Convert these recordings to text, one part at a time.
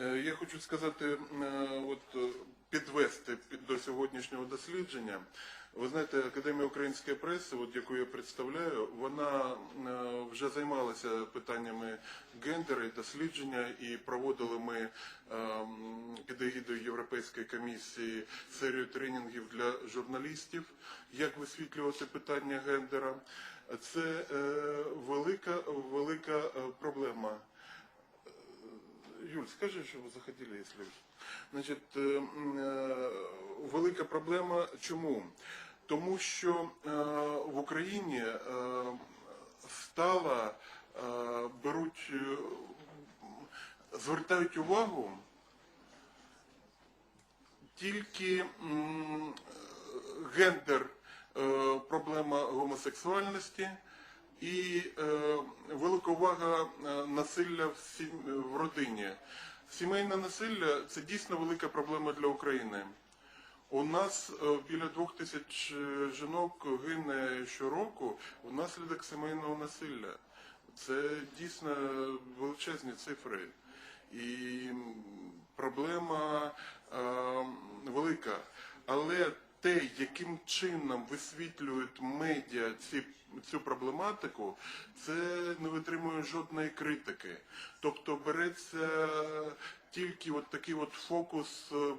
Е, Я хочу сказати, е, от е, підвести до сьогоднішнього дослідження. Ви знаєте, Академія української преси, от яку я представляю, вона вже займалася питаннями гендера і дослідження, і проводили ми під егідою Європейської комісії серію тренінгів для журналістів, як висвітлювати питання гендера. Це велика е, проблема. Юль, скажи, что вы заходили, если... Значить, е, е, велика проблема чому? Тому що е, в Україні е, стало, е, беруть, е, звертають увагу тільки м, гендер, е, проблема гомосексуальності і е, велика увага е, насилля в, сім- в родині. Сімейне насилля це дійсно велика проблема для України. У нас е, біля двох тисяч е, жінок гине щороку внаслідок сімейного насилля. Це дійсно величезні цифри. І проблема е, велика. Але те, яким чином висвітлюють медіа ці, цю проблематику, це не витримує жодної критики. Тобто береться тільки от такий от фокус е,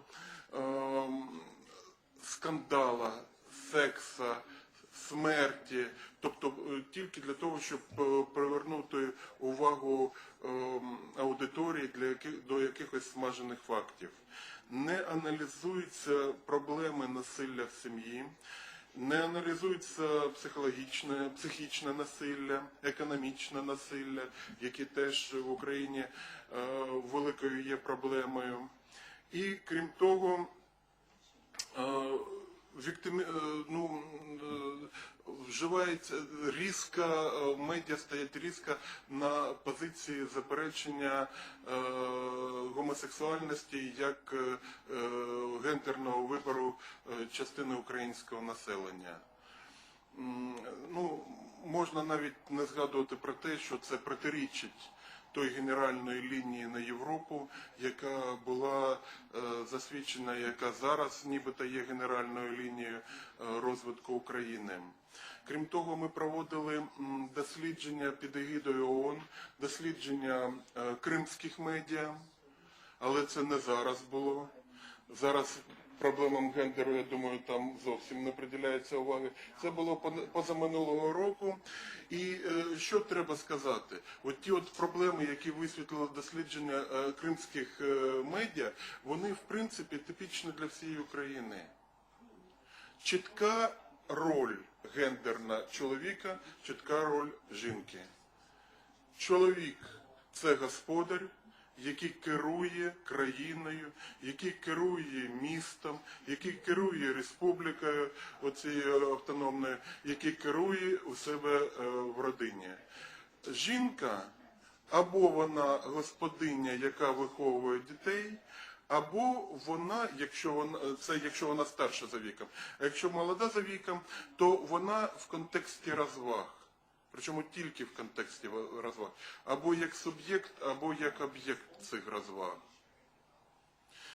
скандала, секса, смерті, тобто е, тільки для того, щоб е, привернути увагу ем, аудиторії для яких, до якихось смажених фактів. Не аналізуються проблеми насилля в сім'ї, не аналізується психологічне, психічне насилля, економічне насилля, які теж в Україні е, великою є проблемою. І крім того, е, віктимі, ну, вживається різко, е, медіа стоять різко на позиції заперечення е, гомосексуальності як е, е, гендерного вибору е, частини українського населення. Ну, можна навіть не згадувати про те, що це протирічить той генеральної лінії на Європу, яка була е, засвідчена, яка зараз нібито є генеральною лінією е, розвитку України. Крім того, ми проводили дослідження під егідою ООН, дослідження е, кримських медіа, але це не зараз було. Зараз проблемам гендеру, я думаю, там зовсім не приділяється уваги. Це було позаминулого року. І е, що треба сказати? От ті от проблеми, які висвітлило дослідження е, кримських медіа, вони в принципі типічні для всієї України. Чітка роль гендерна чоловіка, чітка роль жінки. Чоловік це господар, який керує країною, який керує містом, який керує республікою оцією автономною, який керує у себе е, в родині. Жінка або вона господиня, яка виховує дітей, або вона, якщо вона це якщо вона старша за віком, а якщо молода за віком, то вона в контексті розваг. Причому тільки в контексті розваг. Або як суб'єкт, або як об'єкт цих розваг.